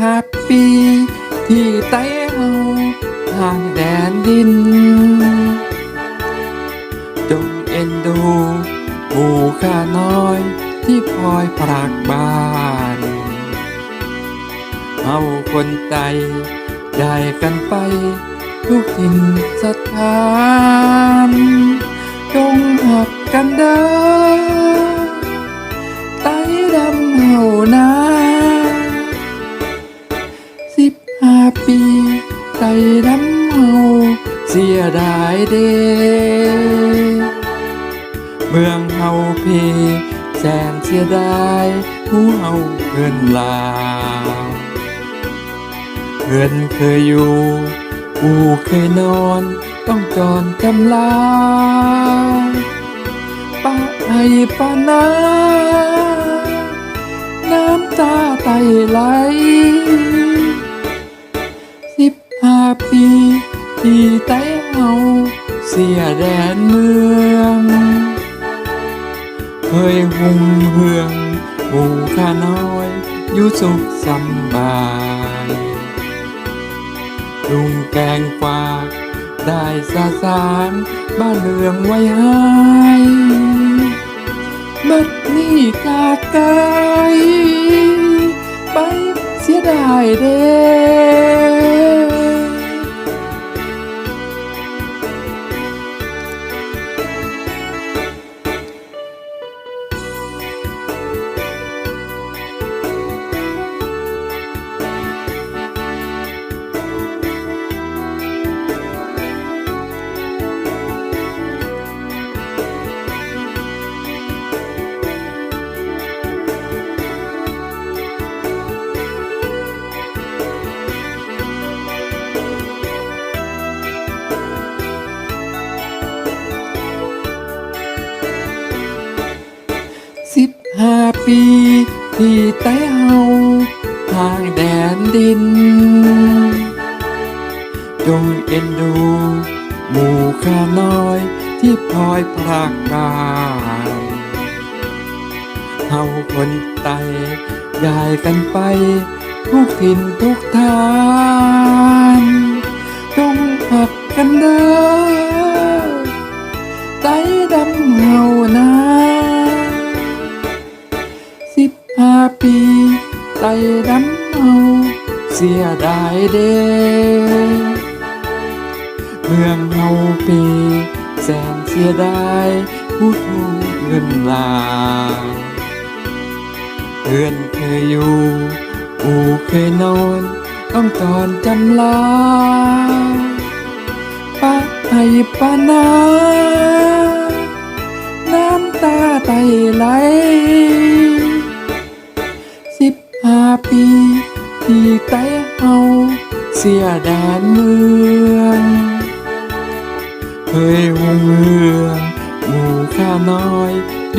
ห้าปีที่ไต้เฮาทางแดนดิน จงเอ็นดูหมู่ข้าน้อยที่พลอยปรากบ้านเฮาคนไตได้กันไปทุกทินสถาน จงหักกันเด้อ สิบห้าปีไตดำเฮาเสียดายเด เมืองเฮาเพแสนเสียดายผู้เฮาเงินลาวเงินเคยอยู่อูเคยนอนต้องจอนจำลาป้าไอป้านา น้ำตาไตไหล สิบห้าปีที่ไต้เฮาเสียแดนเมือง เคยหุงเฮืองหมู่ข้าน้อยอยู่สุขสำบายลุงแกงฝากได้สาสารบ้านเรืองไว้ให้บัดนี้จากไกลไป เสียดายเด้ ปี ที่ไต้เฮาทางแดนดิน จงเอ็นดู หมู่ข้าน้อยที่พลอยพรากกายเฮาคนไตยายกันไป ทุกถิ่นทุกทานจงหักกันเด้อไต้ดำเฮานา ปีไต่ดำเมาเสียดายเด้เมืองเฮาปีแสนเสียดายผู้ถูกเงินลาเพื่อนเคยอยู่อูเคยนอนต้องตอนจำลาป้าไอป้านา ปีที่ไต้เฮาเสียแดนเมืองเคยหงเฮืองหมู่ข้าน้อยอ